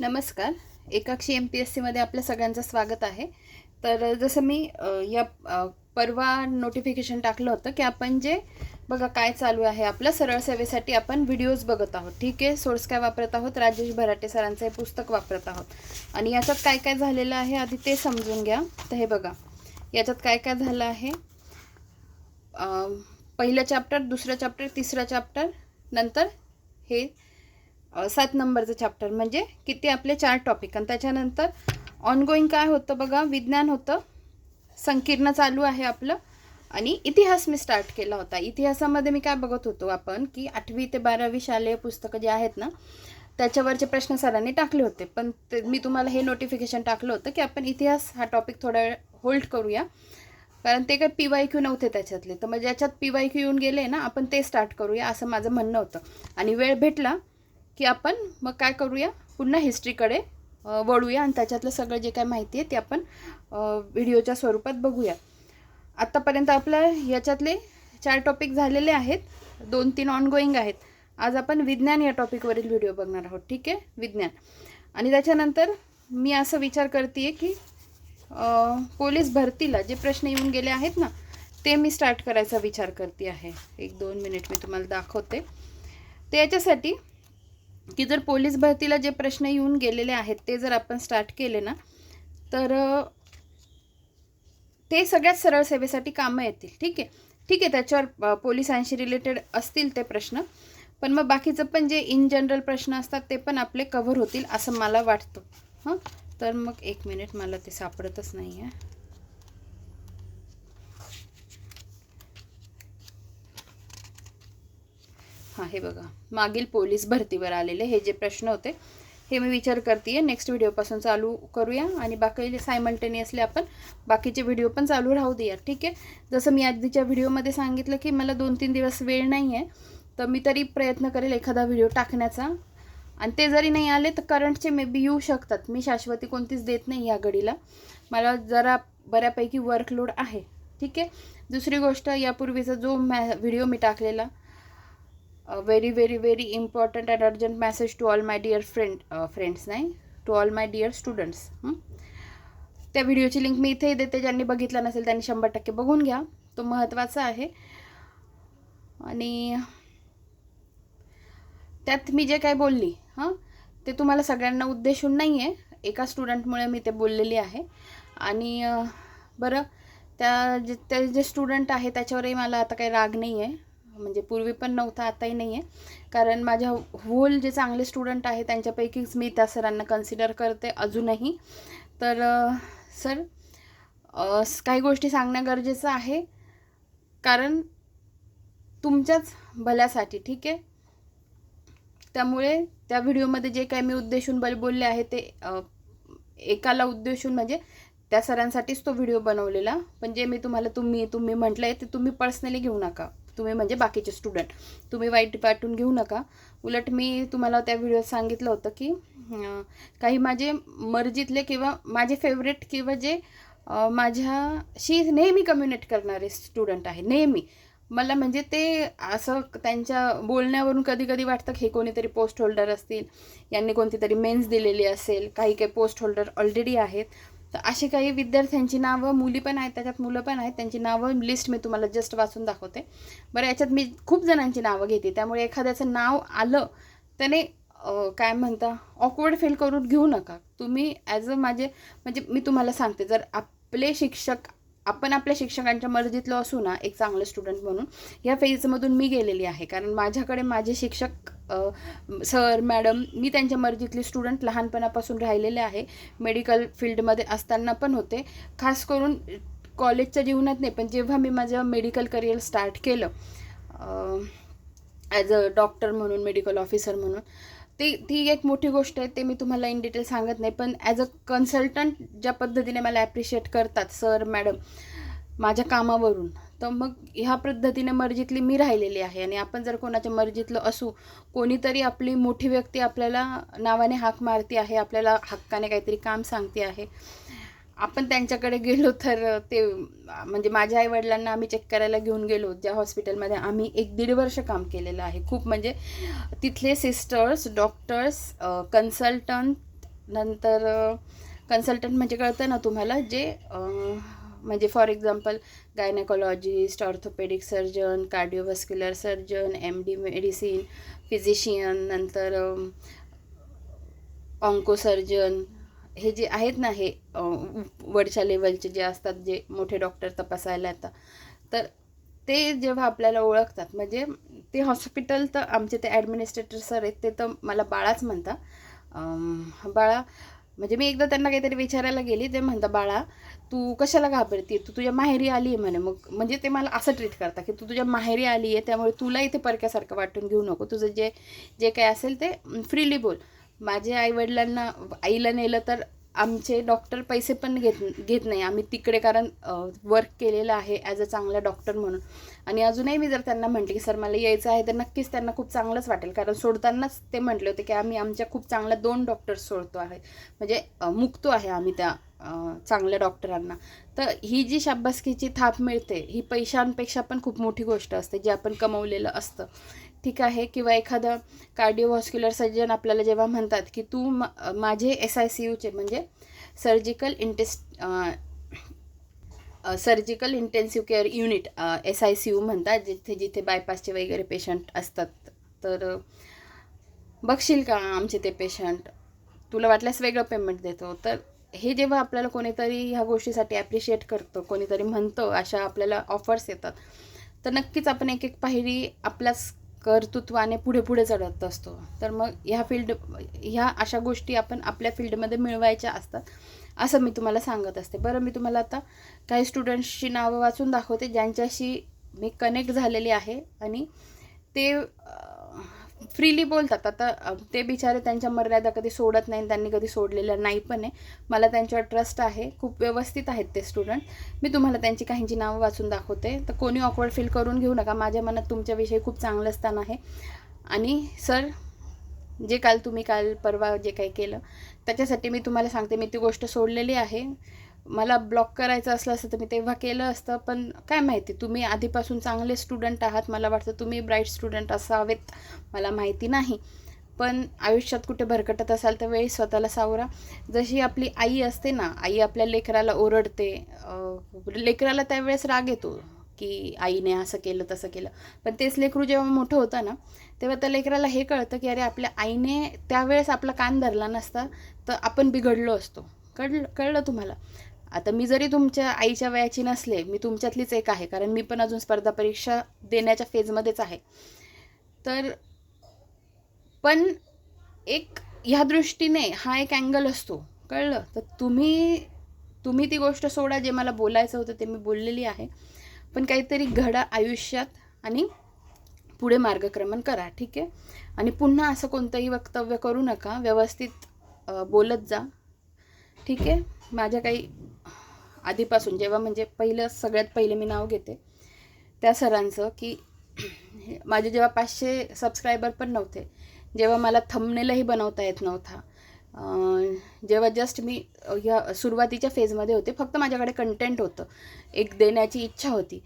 नमस्कार. Ekakshi M P S सीमध्ये आपल्या सगळ्यांचं स्वागत आहे. तर जसं मी या परवा नोटिफिकेशन टाकलं होतं की आपण जे बघा काय चालू आहे आपलं सरळ सेवेसाठी आपण व्हिडिओज बघत आहोत. ठीक आहे? सोर्स काय वापरत आहोत? राजेश भराटे सरांचं हे पुस्तक वापरत आहोत. आणि याच्यात काय काय झालेलं आहे आधी ते समजून घ्या. तर हे बघा. याच्यात काय काय झालं आहे? पहिलं चॅप्टर दुसरं चॅप्टर तिसरं चॅप्टर नंतर हे सात नंबरचं चॅप्टर म्हणजे किती आपले चार टॉपिक आणि त्याच्यानंतर ऑनगोईंग काय होतं बघा? विज्ञान होतं. संकीर्ण चालू आहे आपलं. आणि इतिहास मी स्टार्ट केला होता. इतिहासामध्ये मी काय बघत होतो आपण की आठवी ते बारावी शालेय पुस्तकं जे आहेत ना त्याच्यावरचे प्रश्न सरांनी टाकले होते. पण ते मी तुम्हाला हे नोटिफिकेशन टाकलं होतं की आपण इतिहास हा टॉपिक थोडा वेळ होल्ड करूया. कारण ते काय पी वाय क्यू नव्हते त्याच्यातले. तर मग ज्याच्यात पी वाय क्यू येऊन गेले ना आपण ते स्टार्ट करूया असं माझं म्हणणं होतं. आणि वेळ भेटला की आपण मग काय करूया? पुन्हा हिस्ट्रीकडे वळूया आणि त्याच्यातलं सगळं जे काय माहिती आहे ते आपण व्हिडिओच्या स्वरूपात बघूया. आत्तापर्यंत आपल्या याच्यातले चार टॉपिक झालेले आहेत. दोन तीन ऑनगोईंग आहेत. आज आपण विज्ञान या टॉपिकवरील व्हिडिओ बघणार आहोत. ठीक आहे? विज्ञान. आणि त्याच्यानंतर मी असं विचार करते की पोलीस भरतीला जे प्रश्न येऊन गेले आहेत ना ते मी स्टार्ट करायचा विचार करते आहे एक दोन मिनिट मी तुम्हाला दाखवते. ते याच्यासाठी की जर पोलीस भरतीला जे प्रश्न येऊन गेलेले आहेत ते जर आपण स्टार्ट केले ना तर ते सगळ्यात सरळ सेवेसाठी कामं येतील. ठीक आहे? ठीक आहे त्याच्यावर पोलिसांशी रिलेटेड असतील ते प्रश्न. पण मग बाकीचं पण जे इन जनरल प्रश्न असतात ते पण आपले कव्हर होतील असं मला वाटतं. हां? तर मग एक मिनिट मला ते सापडतच नाही आहे हां हे बघा. मागील पोलीस भरतीवर आलेले हे जे प्रश्न होते हे मी विचार करते आहे नेक्स्ट व्हिडिओपासून चालू करूया आणि बाकी सायमल्टेनियसली आपण बाकीचे व्हिडिओ पण चालू राहू देऊया ठीक आहे? जसं मी आधीच्या व्हिडिओमध्ये सांगितलं की मला दोन तीन दिवस वेळ नाही आहे तर मी तरी प्रयत्न करेल एखादा व्हिडिओ टाकण्याचा. आणि ते जरी नाही आले तर करंटचे मे बी येऊ शकतात. मी शाश्वती कोणतीच देत नाही या घडीला. मला जरा बऱ्यापैकी वर्कलोड आहे ठीक आहे? दुसरी गोष्ट यापूर्वीचा जो मॅ व्हिडिओ मी टाकलेला very very very important and urgent message to all my dear friend friends नाही? To all my dear students त्या व्हिडिओची लिंक मी इथेही देते. ज्यांनी बघितला नसेल त्यांनी शंभर टक्के बघून घ्या. तो महत्त्वाचा आहे. आणि त्यात मी जे काय बोलली हां? ते तुम्हाला सगळ्यांना उद्देशून नाही आहे एका स्टुडंटमुळे मी ते बोललेली आहे. आणि बरं त्या जे ते जे स्टुडंट आहे त्याच्यावरही मला आता काही राग नाही आहे म्हणजे पूर्वी पण नव्हता आताही नाही आहे कारण माझ्या होल जे चांगले स्टुडंट आहे त्यांच्यापैकीच मी त्या सरांना कन्सिडर करते अजूनही. तर सर काही गोष्टी सांगणं गरजेचं आहे. कारण तुमच्याच भल्यासाठी ठीक आहे? त्यामुळे त्या व्हिडिओमध्ये जे काही मी उद्देशून बल बोलले आहे ते एकाला उद्देशून म्हणजे त्या सरांसाठीच तो व्हिडिओ बनवलेला. पण जे मी तुम्हाला तुम्ही तुम्ही म्हटलं आहे ते तुम्ही पर्सनली घेऊ नका. तुम्ही म्हणजे बाकीचे स्टुडंट तुम्ही वाईट वाटून घेऊ नका. उलट मी तुम्हाला त्या व्हिडिओत सांगितलं होतं की काही माझे मर्जीतले किंवा माझे फेवरेट किंवा जे माझ्याशी नेहमी कम्युनिकेट करणारे स्टुडंट आहे नेहमी. मला म्हणजे ते असं त्यांच्या बोलण्यावरून कधी कधी वाटतं की हे कोणीतरी पोस्ट होल्डर असतील यांनी कोणती तरी मेन्स दिलेली असेल काही काही पोस्ट होल्डर ऑलरेडी आहेत. तर असे काही विद्यार्थ्यांची नावं मुली पण आहेत त्याच्यात मुलं पण आहेत. त्यांची नावं लिस्ट मी तुम्हाला जस्ट वाचून दाखवते. बरं याच्यात मी खूप जणांची नावं घेते. त्यामुळे एखाद्याचं नाव आलं त्याने काय म्हणता ऑकवर्ड फील करून घेऊ नका. तुम्ही ॲज अ माझे म्हणजे मी तुम्हाला सांगते जर आपले शिक्षक आपण आपल्या शिक्षकांच्या मर्जीतलं असू ना एक चांगलं स्टुडंट म्हणून ह्या फेजमधून मी गेलेली आहे. कारण माझ्याकडे माझे शिक्षक सर मॅडम मी त्यांच्या मर्जीतली स्टुडंट लहानपणापासून राहिलेले आहे. मेडिकल फील्डमध्ये असताना पण होते. खास करून कॉलेजच्या जीवनात नाही पण जेव्हा मी माझं मेडिकल करिअर स्टार्ट केलं ॲज अ डॉक्टर म्हणून मेडिकल ऑफिसर म्हणून ते ती एक मोठी गोष्ट आहे ते मी तुम्हाला इन डिटेल सांगत नाही पण ॲज अ कन्सल्टंट ज्या पद्धतीने मला ॲप्रिशिएट करतात सर मॅडम माझ्या कामावरून तर मग ह्या पद्धतीने मर्जीतली मी राहिलेली आहे. आणि आपण जर कोणाच्या मर्जीतलं असू कोणीतरी आपली मोठी व्यक्ती आपल्याला नावाने हाक मारती आहे आपल्याला हक्काने काहीतरी काम सांगते आहे आपण त्यांच्याकडे गेलो तर ते म्हणजे माझ्या आईवडिलांना आम्ही चेक करायला घेऊन गेलो ज्या हॉस्पिटलमध्ये आम्ही एक दीड वर्ष काम केलेलं आहे. खूप म्हणजे तिथले सिस्टर्स डॉक्टर्स कन्सल्टंट नंतर कन्सल्टंट म्हणजे कळतं ना तुम्हाला जे म्हणजे for example gynaecologist orthopaedic surgeon cardiovascular surgeon M D medicine physician नंतर ऑन्कोसर्जन हे जे आहेत ना हे वरच्या लेवलचे जे असतात जे मोठे डॉक्टर तपासायला येतात. तर ते जेव्हा आपल्याला ओळखतात म्हणजे ते हॉस्पिटल तर आमचे ते ॲडमिनिस्ट्रेटर सर आहेत ते तर मला बाळाच म्हणता बाळा म्हणजे मी एकदा त्यांना काहीतरी विचारायला गेली ते म्हणता बाळा तू कशाला घाबरते? तू तुझ्या माहेरी आली आहे म्हणे. मग म्हणजे ते मला असं ट्रीट करता की तू तुझ्या माहेरी आली आहे त्यामुळे तुला इथे परक्यासारखं वाटून घेऊ नको. तुझं जे जे काही असेल ते फ्रीली बोल. माझ्या आईवडिलांना आईला नेलं तर आमचे डॉक्टर पैसे पण घेत घेत नाही. आम्ही तिकडे कारण वर्क केलेलं आहे ॲज अ चांगला डॉक्टर म्हणून. आणि अजूनही मी जर त्यांना म्हटले की सर मला यायचं आहे तर नक्कीच त्यांना खूप चांगलंच वाटेल. कारण सोडतानाच ते म्हटले होते की आम्ही आमच्या खूप चांगल्या दोन डॉक्टर्स सोडतो आहे. म्हणजे मुकतो आहे आम्ही त्या चांगल्या डॉक्टरांना तर ही जी शाबासकीची थाप मिळते ही पैशांपेक्षा पण खूप मोठी गोष्ट असते जी आपण कमवलेलं असतं. ठीक आहे किंवा एखादं कार्डिओव्हॉस्क्युलर सर्जन आपल्याला जेव्हा म्हणतात की तू मा- माझे एस आय सी यूचे म्हणजे surgical interest surgical intensive care unit S I C U म्हणतात जिथे जिथे बायपासचे वगैरे पेशंट असतात. तर बघशील का आमचे ते पेशंट तुला वाटल्यास वेगळं पेमेंट देतो. तर हे जेव्हा आपल्याला कोणीतरी ह्या गोष्टीसाठी ॲप्रिशिएट करतं कोणीतरी म्हणतं अशा आपल्याला ऑफर्स येतात तर नक्कीच आपण एक एक पायरी आपल्याच कर्तृत्वाने पुढे पुढे चढत असतो. तर मग ह्या फील्ड ह्या अशा गोष्टी आपण आपल्या फील्डमध्ये मिळवायच्या असतात असं मी तुम्हाला सांगत असते. बरं मी तुम्हाला आता काही स्टुडंट्सची नावं वाचून दाखवते ज्यांच्याशी मी कनेक्ट झालेली आहे आणि ते फ्रीली बोलतात. आता ते बिचारे त्यांच्या मर्यादा कधी सोडत नाही त्यांनी कधी सोडलेल्या नाही पण आहे. मला त्यांच्यावर ट्रस्ट आहे. खूप व्यवस्थित आहेत ते स्टुडंट मी तुम्हाला त्यांची काहींची नावं वाचून दाखवते. तर कोणी ऑकवर्ड फील करून घेऊ नका. माझ्या मनात तुमच्याविषयी खूप चांगलं स्थान आहे. आणि सर जे काल तुम्ही काल परवा जे काही केलं त्याच्यासाठी मी तुम्हाला सांगते. मी ती गोष्ट सोडलेली आहे. मला ब्लॉक करायचं असलं असतं तर मी तेव्हा केलं असतं. पण काय माहिती तुम्ही आधीपासून चांगले स्टुडंट आहात मला वाटतं तुम्ही ब्राईट स्टुडंट असावेत मला माहिती नाही. पण आयुष्यात कुठे भरकटत असाल तर वेळी स्वतःला सावरा. जशी आपली आई असते ना आई आपल्या लेकराला ओरडते लेकराला त्यावेळेस राग येतो की आईने असं केलं तसं केलं. पण तेच लेकरू जेव्हा मोठं होतं ना तेव्हा त्या लेकराला हे कळतं की अरे आपल्या आईने त्यावेळेस आपला कान धरला नसता तर आपण बिघडलो असतो. कळलं कळलं तुम्हाला? आता मी जरी तुमच्या आईच्या वयाची नसले मी तुमच्यातलीच एक आहे कारण मी पण अजून स्पर्धा परीक्षा देण्याच्या फेजमध्येच आहे. तर पण एक ह्या दृष्टीने हा एक अँगल असतो. कळलं? तर तुम्ही तुम्ही ती गोष्ट सोडा जे मला बोलायचं होतं ते मी बोललेली आहे. पण काहीतरी घडा आयुष्यात आणि पुढे मार्गक्रमण करा ठीक आहे? आणि पुन्हा असं कोणतंही वक्तव्य करू नका व्यवस्थित बोलत जा ठीक आहे? माझ्या काही आधीपासून जेव्हा म्हणजे पहिलं सगळ्यात पहिले मी नाव घेते त्या सरांचं की माझे जेव्हा पाचशे सबस्क्रायबर पण नव्हते जेव्हा मला थंबनेलही बनवता येत नव्हता. जेव्हा जस्ट मी ह्या सुरुवातीच्या फेजमध्ये होते फक्त माझ्याकडे कंटेंट होतं. एक देण्याची इच्छा होती.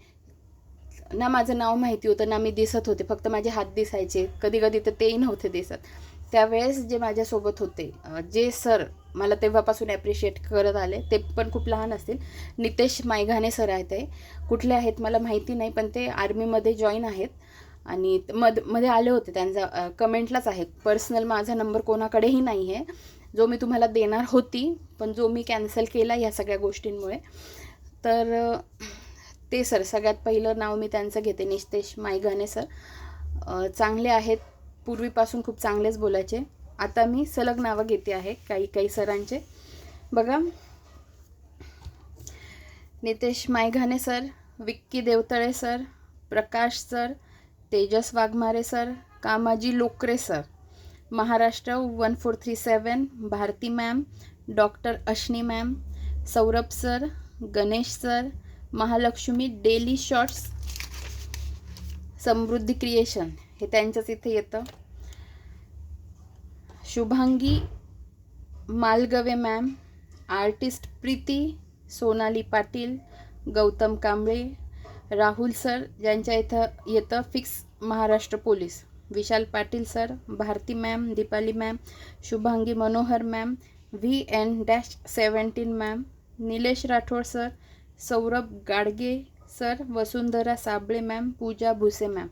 ना माझं नाव माहिती होतं ना मी दिसत होते फक्त माझे हात दिसायचे. कधी कधी तर तेही नव्हते दिसत. त्यावेळेस जे माझ्यासोबत होते जे सर मला तेव्हापासून ॲप्रिशिएट करत आले. ते पण खूप लहान असतील. नितेश मायघाने सर आहेत ते. कुठले आहेत मला माहिती नाही पण ते आर्मीमध्ये जॉईन आहेत. आणि मधमध्ये आले होते त्यांचा कमेंटलाच आहे पर्सनल माझा नंबर कोणाकडेही नाही आहे जो मी तुम्हाला देणार होती पण जो मी कॅन्सल केला ह्या सगळ्या गोष्टींमुळे. तर ते सर सगळ्यात पहिलं नाव मी त्यांचं घेते. नितेश मायघाने सर चांगले आहेत. पूर्वीपासून खूप चांगलेच बोलायचे. आता मी सलग नावं घेते आहे काही काही सरांचे. बघा. Nitesh मायघाने sir Vicky Devtale sir Prakash sir Tejas Waghmare sir Kamaji Lokre sir. Maharashtra one four three seven Bharti ma'am doctor Ashni ma'am Saurabh sir Ganesh sir Mahalakshmi daily shorts Samruddhi creation. हे त्यांच्याच इथे येतं. Shubhangi Malgave ma'am artist Preeti Sonali Patil Gautam Kamble Rahul sir ज्यांच्या इथं येतं fix Maharashtra police. Vishal Patil sir Bharti ma'am Deepali ma'am Shubhangi Manohar ma'am V N dash seventeen ma'am Nilesh Rathod sir Saurabh Gadge sir Vasundhara Sable ma'am Pooja Bhuse ma'am.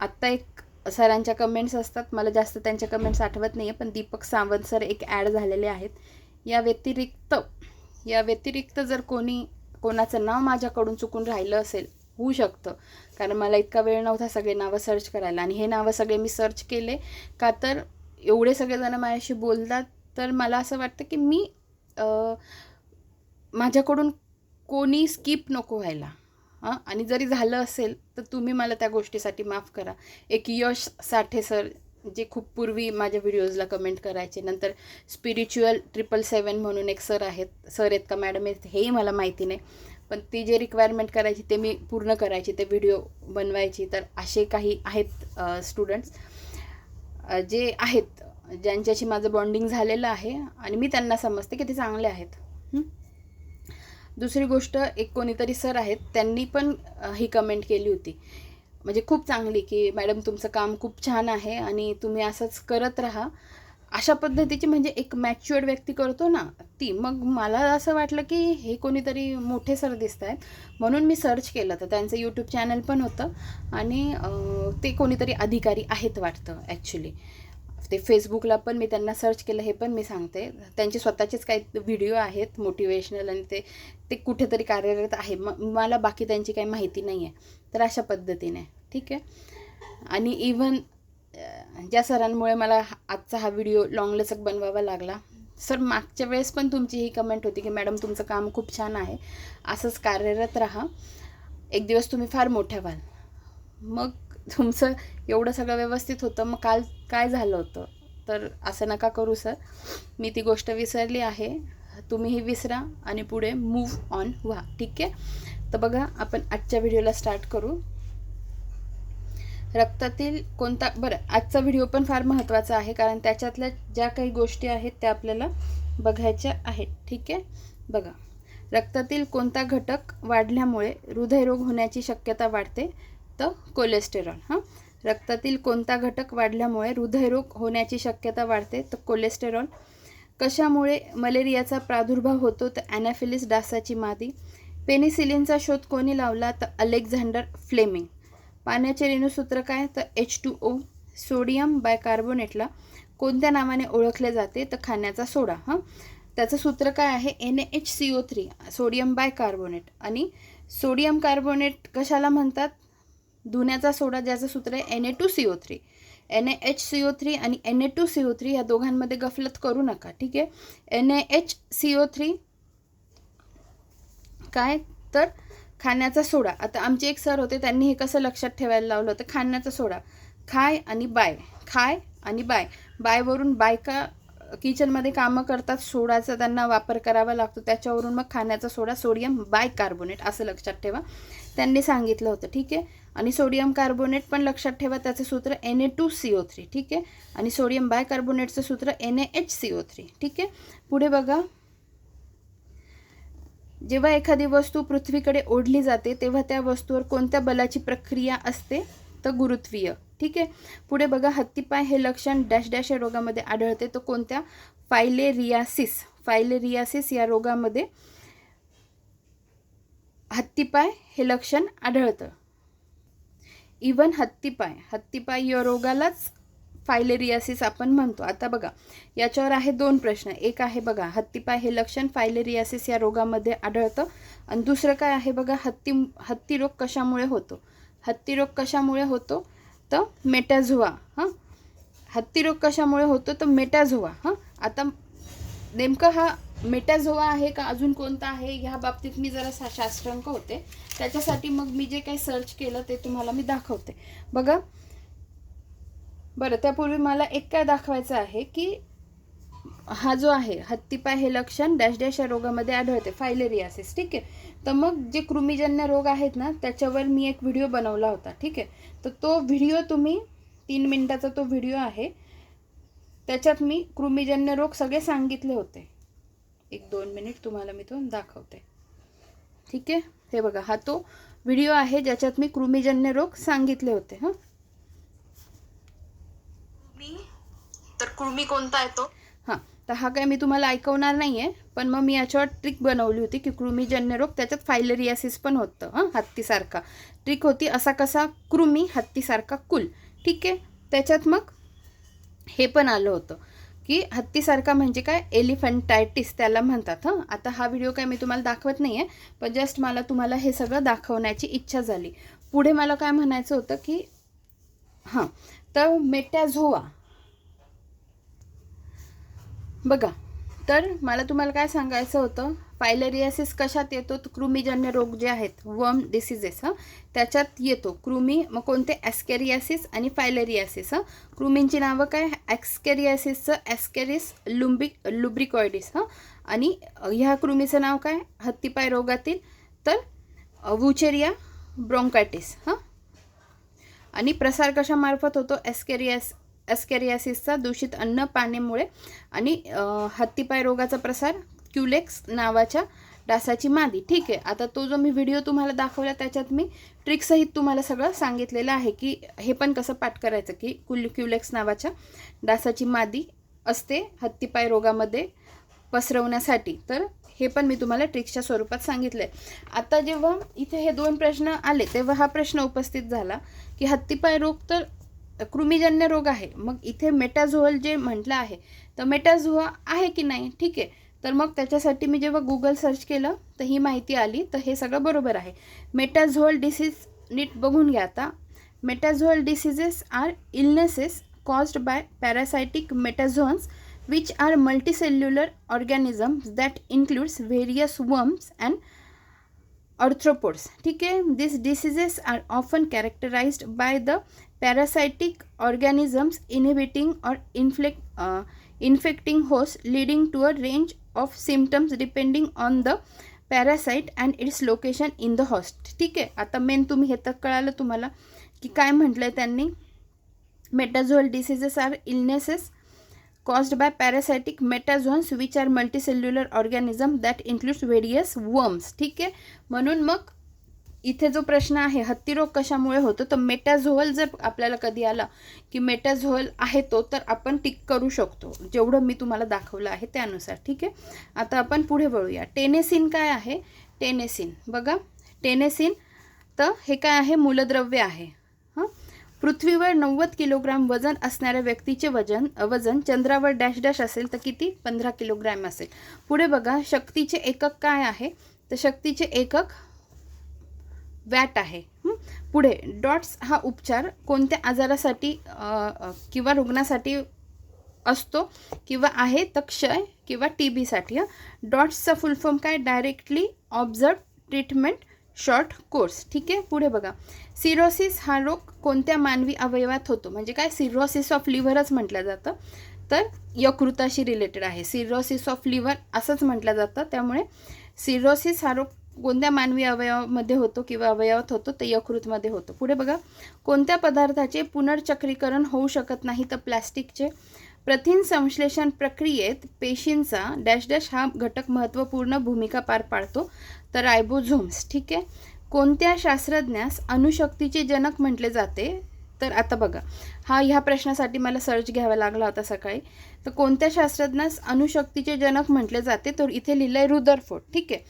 आत्ता एक सरांच्या comments असतात. मला जास्त त्यांच्या comments आठवत नाही आहे पण दीपक सावंत सर एक ॲड झालेले आहेत. या व्यतिरिक्त या व्यतिरिक्त जर कोणी कोणाचं नाव माझ्याकडून चुकून राहिलं असेल होऊ शकतं. कारण मला इतका वेळ नव्हता सगळे नावं सर्च करायला. आणि हे नावं सगळे मी सर्च केले. का तर एवढे सगळेजण माझ्याशी बोलतात तर मला असं वाटतं की मी माझ्याकडून कोणी स्किप नको व्हायला. हां? आणि जरी झालं असेल तर तुम्ही मला त्या गोष्टीसाठी माफ करा. एक यश साठे सर जे खूप पूर्वी माझ्या व्हिडिओजला कमेंट करायचे नंतर स्पिरिच्युअल ट्रिपल सेवन म्हणून एक सर आहेत सर आहेत का मॅडम आहेत हेही मला माहिती नाही. पण ती जे रिक्वायरमेंट करायची ते मी पूर्ण करायची ते व्हिडिओ बनवायची. तर असे काही आहेत स्टुडंट्स जे आहेत ज्यांच्याशी माझं बॉन्डिंग झालेलं आहे आणि मी त्यांना समजते की ते चांगले आहेत. दुसरी गोष्ट एक कोणीतरी सर आहेत त्यांनी पण ही कमेंट केली होती. म्हणजे खूप चांगली की मॅडम तुमचं काम खूप छान आहे आणि तुम्ही असंच करत राहा. अशा पद्धतीची म्हणजे एक मॅच्युअर्ड व्यक्ती करतो ना ती. मग मला असं वाटलं की हे कोणीतरी मोठे सर दिसत आहेत. म्हणून मी सर्च केलं. तर त्यांचं यूट्यूब चॅनल पण होतं आणि ते कोणीतरी अधिकारी आहेत वाटतं ॲक्च्युली ते फेसबुकला पण मी त्यांना सर्च केलं हे पण मी सांगते. त्यांचे स्वतःचेच काही व्हिडिओ आहेत मोटिवेशनल आणि ते ते कुठेतरी कार्यरत आहे. म मला बाकी त्यांची काही माहिती नाही आहे तर अशा पद्धतीने ठीक आहे? आणि इवन ज्या सरांमुळे मला हा- आजचा हा व्हिडिओ लॉंगलचक बनवावा लागला. सर मागच्या वेळेस पण तुमची ही कमेंट होती की मॅडम तुमचं काम खूप छान आहे. असंच कार्यरत राहा. एक दिवस तुम्ही फार मोठ्या व्हाल. मग तुमचं एवढं सगळं व्यवस्थित होतं मग काल काय झालं होतं? तर असं नका करू सर. मी ती गोष्ट विसरली आहे. तुम्हीही विसरा आणि पुढे मूव्ह ऑन व्हा ठीक आहे? तर बघा आपण आजच्या व्हिडिओला स्टार्ट करू. रक्तातील कोणता बरं आजचा व्हिडिओ पण फार महत्त्वाचा आहे कारण त्याच्यातल्या ज्या काही गोष्टी आहेत त्या आपल्याला बघायच्या आहेत ठीक आहे? बघा रक्तातील कोणता घटक वाढल्यामुळे हृदयरोग होण्याची शक्यता वाढते. तर कोलेस्टेरॉल हां? रक्तातील कोणता घटक वाढल्यामुळे हृदयरोग होण्याची शक्यता वाढते? तर कोलेस्टेरॉल. कशामुळे मलेरियाचा प्रादुर्भाव होतो? तर ॲनाफिलिस डासाची मादी. पेनिसिलिनचा शोध कोणी लावला? तर अलेक्झांडर फ्लेमिंग. पाण्याचे रेणूसूत्र काय? तर एच टू ओ. सोडियम बायकार्बोनेटला कोणत्या नावाने ओळखले जाते? तर खाण्याचा सोडा हां? त्याचं सूत्र काय आहे? N H C O three sodium bicarbonate. आणि सोडियम कार्बोनेट कशाला म्हणतात? धुण्याचा सोडा ज्याचं सूत्र आहे N A two C O three N A H C O three आणि N A two C O three या दोघांमध्ये गफलत करू नका ठीक आहे? N A H C O three काय? तर खाण्याचा सोडा. आता आमचे एक सर होते त्यांनी हे कसं लक्षात ठेवायला लावलं होतं? खाण्याचा सोडा. खाय आणि बाय. खाय आणि बाय. बायवरून बायका किचनमध्ये कामं करतात सोडाचा त्यांना वापर करावा लागतो त्याच्यावरून मग खाण्याचा सोडा सोडियम बाय कार्बोनेट असं लक्षात ठेवा. त्यांनी सांगितलं होतं ठीक आहे? आणि सोडियम कार्बोनेट पण लक्षात ठेवा त्याचं सूत्र N A two C O three ठीक आहे? आणि सोडियम बाय कार्बोनेटचं सूत्र N A H C O three ठीक आहे? पुढे बघा. जेव्हा एखादी वस्तू पृथ्वीकडे ओढली जाते तेव्हा त्या वस्तूवर कोणत्या बलाची प्रक्रिया असते? तर गुरुत्वीय. ठीक आहे? पुढे बघा हत्तीपाय हे लक्षण डॅश डॅश या रोगामध्ये आढळते. तर कोणत्या? फायलेरियासिस. फायलेरियासिस या रोगामध्ये हत्तीपाय हे लक्षण आढळतं. इवन हत्तीपाय. हत्तीपाय या रोगालाच फायलेरियासिस आपण म्हणतो. आता बघा याच्यावर आहे दोन प्रश्न. एक आहे बघा हत्तीपाय हे लक्षण फायलेरियासिस या रोगामध्ये आढळतं. आणि दुसरं काय आहे बघा हत्ती हत्ती रोग कशामुळे होतो? हत्ती रोग कशामुळे होतो? तर मेटॅझोआ हां? हत्ती रोग कशामुळे होतो तर मेटॅझोआ हां? आता नेमकं हा मेटॅझोआ आहे का अजून कोणता आहे ह्या बाबतीत मी जरा सा शास्त्रांक होते. त्याच्यासाठी मग मी जे काही सर्च केलं ते तुम्हाला मी दाखवते. बघा बरं त्यापूर्वी मला एक काय दाखवायचं आहे की हा जो आहे हत्तीपाय हे लक्षण डॅश डॅश या रोगामध्ये आढळते. फायलेरियासिस ठीक आहे? तर मग जे कृमीजन्य रोग आहेत ना त्याच्यावर मी एक व्हिडिओ बनवला होता ठीक आहे? तर तो व्हिडिओ तुम्ही तीन मिनिटाचा तो व्हिडिओ आहे. त्याच्यात मी कृमीजन्य रोग सगळे सांगितले होते. एक दोन मिनिट तुम्हाला मी तो दाखवते. ठीक आहे? हे बघा हा तो व्हिडिओ आहे ज्याच्यात मी कृमीजन्य रोग सांगितले होते हां? तर कृमी कोणता आहे तो? हां. तर हा काय मी तुम्हाला ऐकवणार नाही आहे पण मग मी याच्यावर ट्रिक बनवली होती की कृमीजन्य रोग त्याच्यात फायलेरियासिस पण होतं हां हत्तीसारखा. ट्रिक होती असा कसा? कृमी हत्तीसारखा कुल. ठीक आहे? त्याच्यात मग हे पण आलं होतं की हत्तीसारखा म्हणजे काय? एलिफंटायटिस त्याला म्हणतात हां. आता हा व्हिडिओ काय मी तुम्हाला दाखवत नाही आहे पण जस्ट मला तुम्हाला हे सगळं दाखवण्याची इच्छा झाली. पुढे मला काय म्हणायचं होतं की हां तर मेटॅझोआ बघा तर मला तुम्हाला काय सांगायचं होतं? फायलेरियासिस कशात येतो? कृमीजन्य रोग जे आहेत वर्म डिसिजेस हां? त्याच्यात येतो. कृमी मग कोणते? ॲस्केरियासिस आणि फायलेरियासिस हां? कृमींची नावं काय? ॲक्सकेरियासिसचं ॲस्केरिस लुंबिक लुब्रिकॉइडिस हां? आणि ह्या कृमीचं नाव काय? हत्तीपाय रोगातील तर वुचेरिया ब्रोंकायटिस हां? आणि प्रसार कशामार्फत होतो? ॲस्केरियास ॲस्केरियासिसचा दूषित अन्न पाण्यामुळे आणि हत्तीपाय रोगाचा प्रसार क्युलेक्स नावाच्या डासाची मादी. ठीक आहे. आता तो जो मी व्हिडिओ तुम्हाला दाखवला त्याच्यात मी ट्रिकसहित तुम्हाला सगळं सांगितलेलं आहे की हे पण कसं पाठ करायचं की कुल क्युलेक्स नावाच्या डासाची मादी असते हत्तीपाय रोगामध्ये पसरवण्यासाठी. तर हे पण मी तुम्हाला ट्रिक्सच्या स्वरूपात सांगितलं आहे आता जेव्हा इथे हे दोन प्रश्न आले तेव्हा हा प्रश्न उपस्थित झाला की हत्तीपाय रोग तर कृमीजन्य रोग आहे. मग इथे मेटाझोअल जे म्हटलं आहे तर मेटाझोआ आहे की नाही? ठीक आहे. तर मग त्याच्यासाठी मी जेव्हा गुगल सर्च केलं तर ही माहिती आली तर हे सगळं बरोबर आहे. मेटाझोअल डिसीज नीट बघून घ्या आता. Metazoal diseases are illnesses caused by parasitic metazoans which are multicellular organisms that includes various worms and arthropods ठीक आहे? This diseases are often characterised by the parasitic organisms inhibiting or इन्फ्लेक् infecting host leading to a range of symptoms depending on the parasite and its location in the host ठीक आहे? आता main तुम्ही हे तर कळालं तुम्हाला की काय म्हटलं आहे त्यांनी? Metazoal diseases are illnesses caused by parasitic metazoans which are multicellular organism that includes various worms ठीक आहे? म्हणून मग इथे जो प्रश्न आहे हत्तीरोग कशामुळे होतो? तर मेटॅझोअल जर आपल्याला कधी आला की मेटाझोअल आहे तो तर आपण टिक करू शकतो. जेवढं मी तुम्हाला दाखवलं आहे त्यानुसार ठीक आहे? आता आपण पुढे वळूया. टेनेसिन काय आहे? टेनेसिन. बघा टेनेसिन तर हे काय आहे? मूलद्रव्य आहे. हां? पृथ्वीवर नव्वद किलोग्राम वजन असणाऱ्या व्यक्तीचे वजन वजन चंद्रावर डॅश डॅश असेल तर किती? पंधरा किलोग्रॅम असेल. पुढे बघा शक्तीचे एकक काय आहे? तर शक्तीचे एकक वॅट आहे. पुढे डॉट्स हा उपचार कोणत्या आजारासाठी किंवा रुग्णासाठी असतो किंवा आहे तर क्षय किंवा टी बीसाठी डॉट्सचा फुल फॉर्म काय? Directly observe treatment short course. ठीक आहे? पुढे बघा. सिरोसिस हा रोग कोणत्या मानवी अवयवात होतो? म्हणजे काय? सिरोसिस ऑफ लिव्हरच म्हटलं जातं. तर यकृताशी रिलेटेड आहे. सिरोसिस ऑफ लिव्हर असंच म्हटलं जातं. त्यामुळे सिरोसिस हा रोग कोणत्या मानवी अवयवामध्ये होतो किंवा अवयवात होतो तर यकृतमध्ये होतो. पुढे बघा कोणत्या पदार्थाचे पुनर्चक्रीकरण होऊ शकत नाही तर प्लॅस्टिकचे? प्रथिन संश्लेषण प्रक्रियेत पेशींचा डॅश डॅश हा घटक महत्त्वपूर्ण भूमिका पार पाडतो. तर रायबोझोम्स ठीक आहे? कोणत्या शास्त्रज्ञास अणुशक्तीचे जनक म्हटले जाते? तर आता बघा हा ह्या प्रश्नासाठी मला सर्च घ्यावा लागला होता सकाळी. तर कोणत्या शास्त्रज्ञास अणुशक्तीचे जनक म्हटले जाते? तर इथे लिहिलं आहे रुदरफोर्ड ठीक आहे?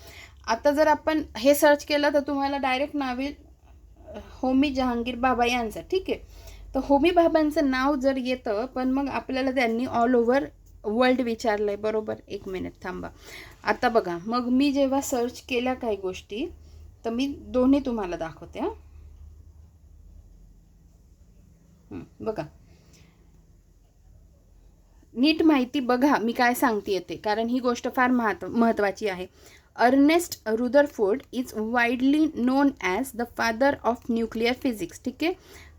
आता जर आपण हे सर्च केलं तर तुम्हाला डायरेक्ट नाव येईल होमी जहांगीर बाबा यांचं ठीक आहे? तर होमी बाबांचं नाव जर येतं पण मग आपल्याला त्यांनी ऑल ओव्हर वर्ल्ड विचारलं आहे बरोबर? एक मिनिट थांबा. आता बघा मग मी जेव्हा सर्च केल्या काही गोष्टी तर मी दोन्ही तुम्हाला दाखवते हां. बघा. नीट माहिती बघा मी काय सांगते येते कारण ही गोष्ट फार महत्त्व महत्त्वाची आहे. Ernest Rutherford is widely known as the father of nuclear physics ठीक आहे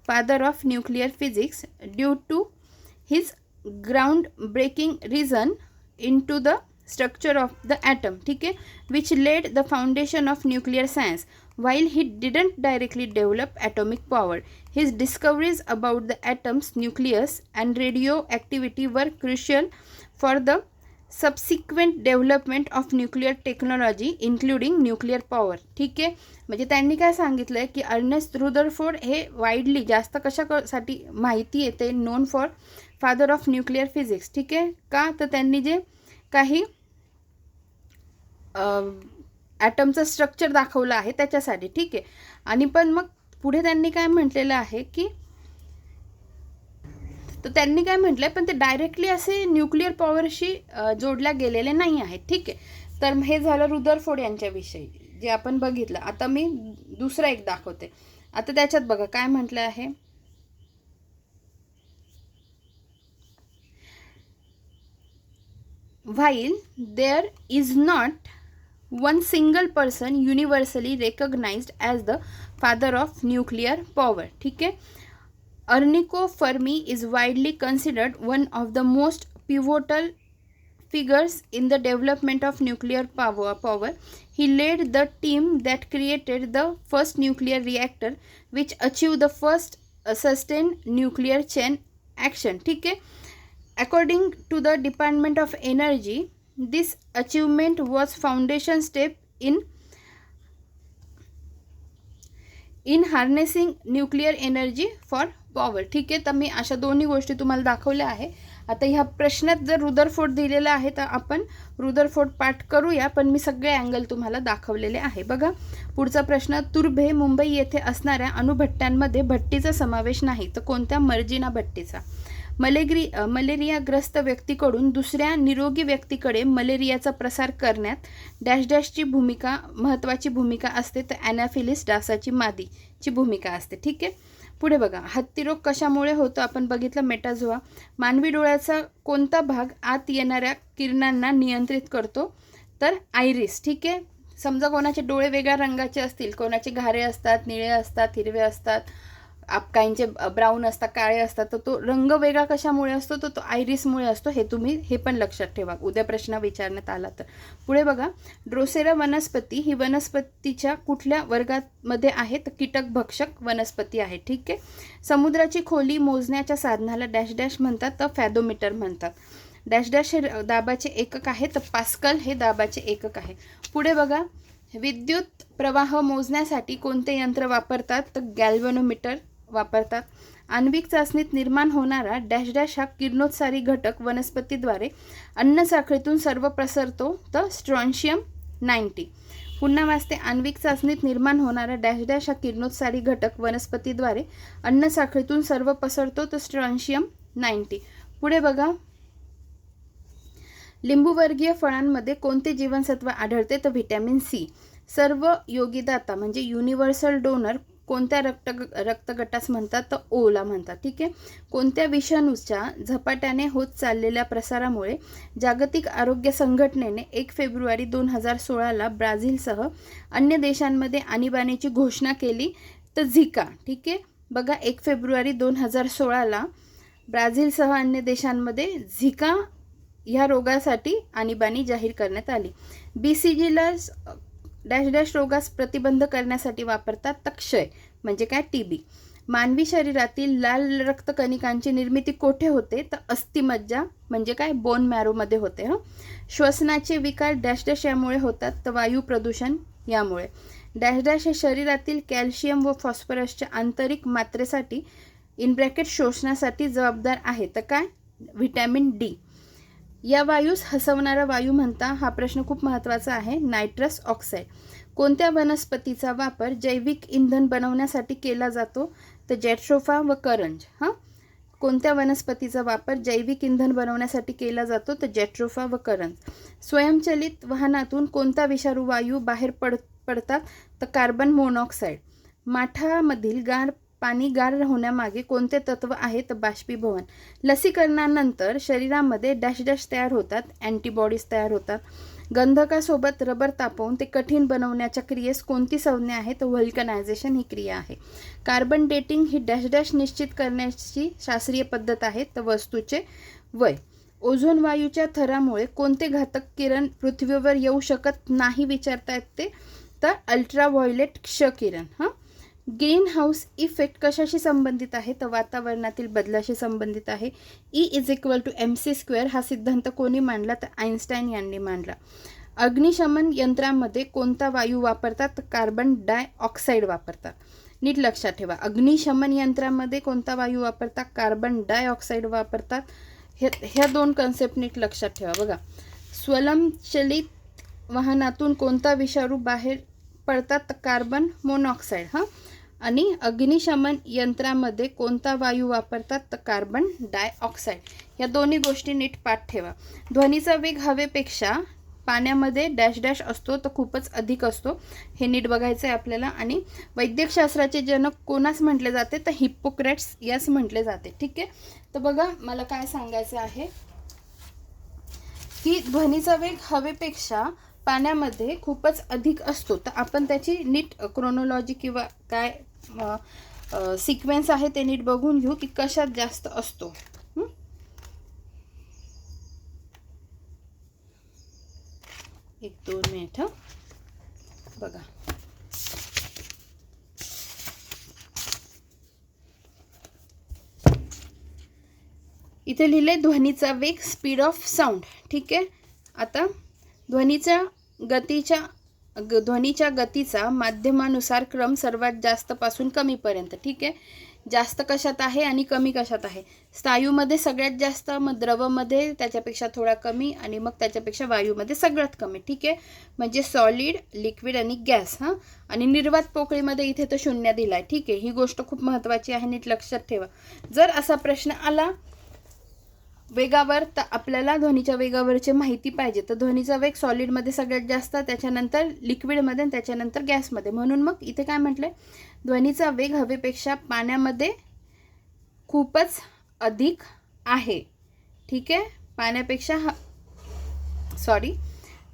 father of nuclear physics due to his ground breaking research into the structure of the atom ठीक आहे which laid the foundation of nuclear science while he didn't directly develop atomic power his discoveries about the atom's nucleus and radioactivity were crucial for the subsequent development of nuclear technology including nuclear power ठीक आहे? म्हणजे त्यांनी काय सांगितलं आहे की Ernest Rutherford हे widely जास्त कशासाठी माहिती येते? Known for father of nuclear physics ठीक आहे? का? तर त्यांनी जे काही ॲटमचं स्ट्रक्चर दाखवलं आहे त्याच्यासाठी. ठीक आहे? आणि पण मग पुढे त्यांनी काय म्हटलेलं आहे की तर त्यांनी काय म्हटलं पण ते डायरेक्टली असे न्यूक्लिअर पॉवरशी जोडल्या गेलेले नाही आहेत. ठीक आहे. तर हे झालं रुदरफोड यांच्याविषयी जे आपण बघितलं. आता मी दुसरा एक दाखवते. आता त्याच्यात बघा काय म्हटलं आहे? While there is not one single person universally recognized as the father of nuclear power. ठीक आहे? Enrico Fermi is widely considered one of the most pivotal figures in the development of nuclear power, power. He led the team that created the first nuclear reactor which achieved the first uh, sustained nuclear chain action. Okay? According to the Department of Energy, this achievement was foundation step in in harnessing nuclear energy for power ठीक आहे तर मी अशा दोन्ही गोष्टी तुम्हाला दाखवल्या आहे आता ह्या प्रश्नात जर रुदरफोर्ड दिलेला आहे तर आपण रुदरफोर्ड पाठ करूया पण मी सगळे अँगल तुम्हाला दाखवलेले आहे. बघा पुढचा प्रश्न तुर्भे मुंबई येथे असणाऱ्या अणुभट्ट्यांमध्ये भट्टीचा समावेश नाही तर कोणत्या मर्जिना भट्टीचा? मलेग्री मलेरियाग्रस्त व्यक्तीकडून दुसऱ्या निरोगी व्यक्तीकडे मलेरियाचा प्रसार करण्यात डॅश डॅशची भूमिका महत्त्वाची भूमिका असते तर ॲनाफिलिस डासाची मादीची भूमिका असते. ठीक आहे? पुढे बघा. हत्तीरोग कशामुळे होतो? आपण बघितलं मेटाझोआ. मानवी डोळ्याचा कोणता भाग आत येणाऱ्या किरणांना नियंत्रित करतो? तर आयरिस. ठीक आहे? समजा कोणाचे डोळे वेगळ्या रंगाचे असतील. कोणाचे घारे असतात निळे असतात हिरवे असतात. आप काहींचे ब्राऊन असतात काळे असतात तर तो रंग वेगळा कशामुळे असतो? तर तो आयरिसमुळे असतो. हे तुम्ही हे पण लक्षात ठेवा. उद्या प्रश्न विचारण्यात आला तर. पुढे बघा. ड्रोसेरा वनस्पती ही वनस्पतीच्या कुठल्या वर्गामध्ये आहे? तर कीटक भक्षक वनस्पती आहे. ठीक आहे? समुद्राची खोली मोजण्याच्या साधनाला डॅश डॅश म्हणतात तर फॅदोमीटर म्हणतात. डॅश डॅश हे दाबाचे एकक आहे तर पास्कल हे दाबाचे एकक आहे. पुढे बघा. विद्युत प्रवाह मोजण्यासाठी कोणते यंत्र वापरतात? तर गॅल्वनोमीटर वापरतात. आण्विक चाचणीत निर्माण होणारा डॅश डॅश हा किरणोत्सारी घटक वनस्पतीद्वारे अन्न साखळीतून सर्व प्रसरतो तर स्ट्रॉन्शियम नाईन्टी. पुन्हा वाचते आण्विक चाचणीत निर्माण होणारा डॅश डॅश हा किरणोत्सारी घटक वनस्पतीद्वारे अन्नसाखळीतून सर्व पसरतो तर स्ट्रॉन्शियम नाईन्टी. पुढे बघा. लिंबूवर्गीय फळांमध्ये कोणते जीवनसत्व आढळते? तर व्हिटॅमिन सी. सर्व योगीदाता म्हणजे युनिव्हर्सल डोनर कोणत्या रक्त रक्तगटास म्हणतात? तर ओला म्हणतात. ठीक आहे? कोणत्या विषाणूच्या झपाट्याने होत चाललेल्या प्रसारामुळे जागतिक आरोग्य संघटनेने एक फेब्रुवारी दोन हजार सोळाला ब्राझीलसह अन्य देशांमध्ये आणीबाणीची घोषणा केली तर झिका. ठीक आहे? बघा एक फेब्रुवारी दोन हजार सोळाला ब्राझीलसह अन्य देशांमध्ये झिका ह्या रोगासाठी आणीबाणी जाहीर करण्यात आली. बी सी जीला डॅश डॅश रोगास प्रतिबंध करण्यासाठी वापरतात तक्षय म्हणजे काय? T B. मानवी शरीरातील लाल रक्तकणिकांची निर्मिती कोठे होते? तर अस्थिमज्जा म्हणजे काय? बोन मॅरोमध्ये होते हं? श्वसनाचे विकार डॅश डॅश यामुळे होतात तर वायू प्रदूषण यामुळे. डॅश डॅश हे शरीरातील कॅल्शियम व फॉस्फरसच्या आंतरिक मात्रेसाठी इन ब्रॅकेट शोषणासाठी जबाबदार आहे. तर काय? Vitamin D. या वायूस हसवणारा वायू म्हणता हा प्रश्न खूप महत्त्वाचा आहे नायट्रस ऑक्साईड. कोणत्या वनस्पतीचा वापर जैविक इंधन बनवण्यासाठी केला जातो? तर जेट्रोफा व करंज हां? कोणत्या वनस्पतीचा वापर जैविक इंधन बनवण्यासाठी केला जातो? तर जेट्रोफा व करंज. स्वयंचलित वाहनातून कोणता विषारू वायू बाहेर पड पडतात? तर कार्बन मोनॉक्साईड. माठामधील गार पाणी गार होण्यामागे कोणते तत्व आहे तर बाष्पीभवन. लसीकरणानंतर शरीरामध्ये डॅश डॅश तयार होतात अँटीबॉडीज तयार होतात. गंधकासोबत रबर तापवून ते कठीण बनवण्याच्या क्रियेस कोणती संज्ञा आहे तर व्हल्कनायझेशन ही क्रिया आहे. कार्बन डेटिंग ही डॅश डॅश निश्चित करण्याची शास्त्रीय पद्धत आहे. तर वस्तूचे वय. ओझोन वायूच्या थरामुळे कोणते घातक किरण पृथ्वीवर येऊ शकत नाही विचारता येत ते? तर अल्ट्राव्हायलेट क्ष किरण हां? ग्रीन हाऊस इफेक्ट कशाशी संबंधित आहे? तर वातावरणातील बदलाशी संबंधित आहे. E is equal to M C square हा सिद्धांत कोणी मांडला? तर आईन्स्टाईन यांनी मांडला. अग्निशमन यंत्रामध्ये कोणता वायू वापरतात? तर कार्बन डायऑक्साईड वापरतात. नीट लक्षात ठेवा. अग्निशमन यंत्रामध्ये कोणता वायू वापरतात? कार्बन डायऑक्साईड वापरतात. हे ह्या दोन कन्सेप्ट नीट लक्षात ठेवा. बघा. स्वयंचलित वाहनातून कोणता विषाणू बाहेर पडतात? तर कार्बन मोनॉक्साईड. हां? आणि अग्निशमन यंत्रामध्ये कोणता वायू वापरतात? तर कार्बन डायऑक्साईड या दोन्ही गोष्टी नीट पाठ ठेवा. ध्वनीचा वेग हवेपेक्षा पाण्यामध्ये डॅश डॅश असतो तर खूपच अधिक असतो. हे नीट बघायचं आहे आपल्याला. आणि वैद्यकशास्त्राचे जनक कोणास म्हटले जाते? तर हिप्पोक्रेट्स यास म्हटले जाते. ठीक आहे? तर बघा मला काय सांगायचं आहे. की ध्वनीचा वेग हवेपेक्षा पाण्यामध्ये खूपच अधिक असतो तर आपण त्याची नीट क्रोनोलॉजी किंवा काय सिक्वेन्स आहे ते नीट बघून घेऊ की कशात जास्त असतो. एक दोन मिनिट बघा. इथे लिहिले ध्वनीचा वेग स्पीड ऑफ साऊंड ठीक आहे? आता ध्वनीचा गतीच्या ग ध्वनीच्या गतीचा माध्यमानुसार क्रम सर्वात जास्त पासून कमीपर्यंत ठीक आहे? जास्त कशात आहे आणि कमी कशात आहे? स्थायूमध्ये सगळ्यात जास्त मग द्रवमध्ये त्याच्यापेक्षा थोडा कमी आणि मग त्याच्यापेक्षा वायूमध्ये सगळ्यात कमी ठीक आहे? म्हणजे सॉलिड लिक्विड आणि गॅस हां? आणि निर्वात पोकळीमध्ये इथे तो शून्य दिला आहे ठीक आहे? ही गोष्ट खूप महत्त्वाची आहे नीट लक्षात ठेवा. जर असा प्रश्न आला वेगावर तर आपल्याला ध्वनीच्या वेगावरची माहिती पाहिजे. तर ध्वनीचा वेग सॉलिडमध्ये सगळ्यात जास्त त्याच्यानंतर लिक्विडमध्ये आणि त्याच्यानंतर गॅसमध्ये म्हणून मग इथे काय म्हटलं आहे ध्वनीचा वेग हवेपेक्षा पाण्यामध्ये खूपच अधिक आहे. ठीक आहे? पाण्यापेक्षा ह सॉरी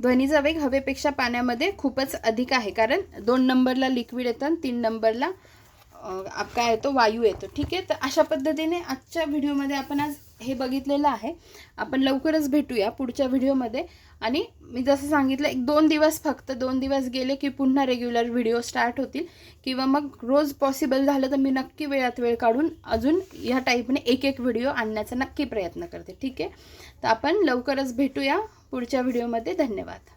ध्वनीचा वेग हवेपेक्षा पाण्यामध्ये खूपच अधिक आहे. कारण दोन नंबरला लिक्विड येतं आणि तीन नंबरला आप- काय येतो? वायू येतो. ठीक आहे? तर अशा पद्धतीने आजच्या व्हिडिओमध्ये आपण आज हे बघितलेलं आहे. आपण लवकरच भेटूया पुढच्या व्हिडिओमध्ये. आणि मी जसं सांगितलं एक दोन दिवस फक्त दोन दिवस गेले की पुन्हा रेग्युलर व्हिडिओ स्टार्ट होतील. किंवा मग रोज पॉसिबल झालं तर मी नक्की वेळात वेळ काढून अजून ह्या टाईपने एक एक व्हिडिओ आणण्याचा नक्की प्रयत्न करते. ठीक आहे? तर आपण लवकरच भेटूया पुढच्या व्हिडिओमध्ये. धन्यवाद.